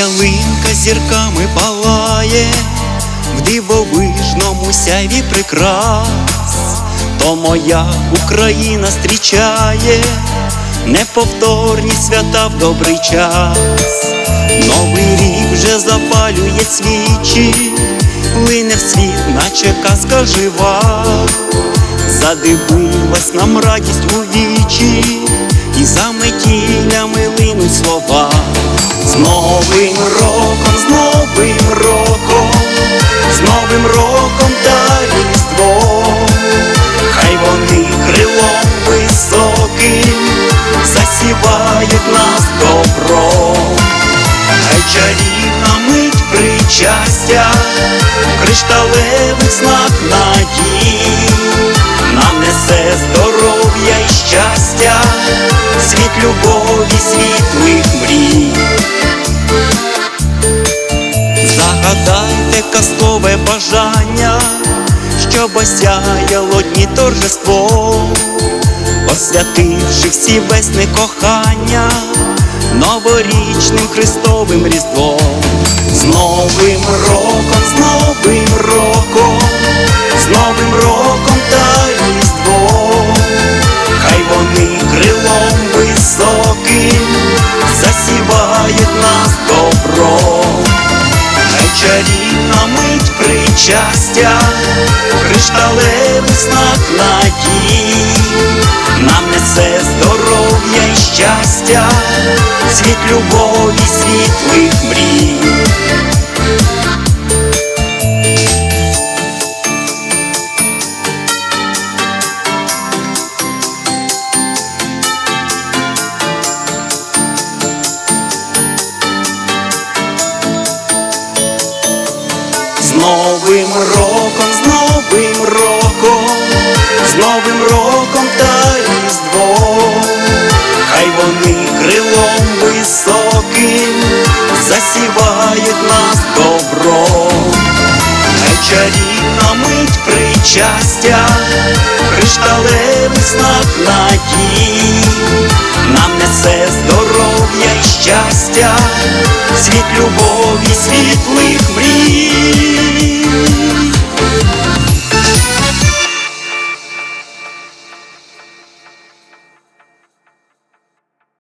Ялинка зірками палає, в дивовижному сяйві прикрас, то моя Україна зустрічає неповторні свята в добрий час. Новий рік вже запалює свічі, лине в світ, наче казка жива, задивилась нам радість у вічі, і за метілями линуть слова. З Новим роком, з Новим роком, з Новим роком та Різдвом, хай вони крилом високим засівають нас добром, хай чарівна мить причастя, кришталевий знак надії, нам несе здоров'я і щастя, світ любові, світлих Загадайте казкове бажання, щоб осяяло дні торжество, освятивши всі весни кохання, новорічним Христовим Різдвом, з Новим роком, причастя, кришталевий знак надії, нам несе здоров'я і щастя, світ любові, світлих мрій. Новим роком, з Новим роком, з Новим роком та Різдвом, хай вони крилом високим засівають нас добром, хай чарівна мить причастя, кришталевий знак надії, нам несе здоров'я і щастя, світ любові, світлих мрій.